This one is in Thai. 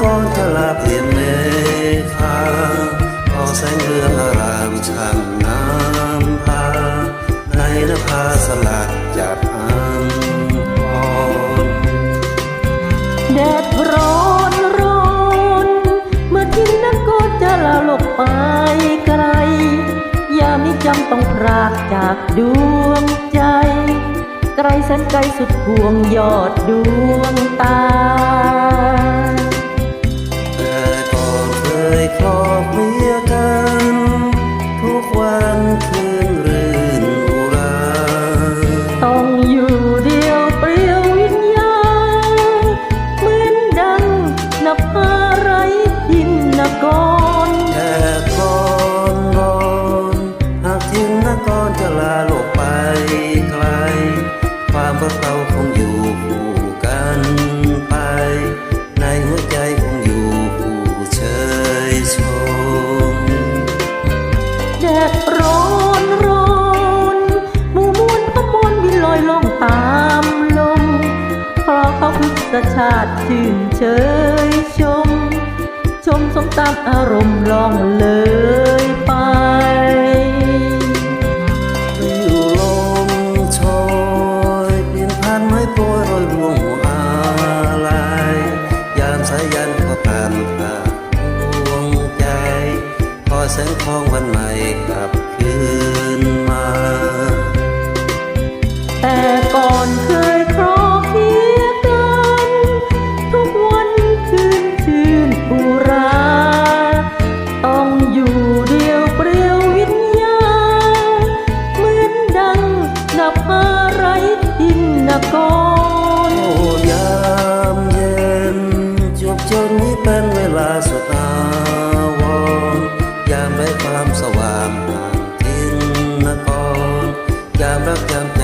กรจะลาเปลี่ยนเมฆาพอแสงเรืองอารามช่างน้ำพาในนภาสลัดจากอัมพรแดดร้อนร้อนเมื่อทิ้งนักก็จะลาหลบไปไกล ยามนี้จำต้องพรากจากดวงใจไกลแสนไกลสุดพวงยอดดวงตา แดดร้อนร้อนหมู่มวลขบวนบินลอยล่องตามลมเพราะเขาพฤกษชาติชื่นเชยชม ชมสมตามอารมณ์ล่องเลยไปอยู่ลมโชยเปลี่ยนผ่านไม้โปรยโรยรวงหัวอะไรยามสายันเขาผ่าน แสงทองวันใหม่กลับคืนมา แต่ก่อนเคยครองเคียงกัน ทุกวันคืนชื่นอุรา ต้องอยู่เดียวเปลี่ยววิญญาณเหมือนดังนภาไรทินนกร ความสว่างเห็นนคนยามรักยามใจ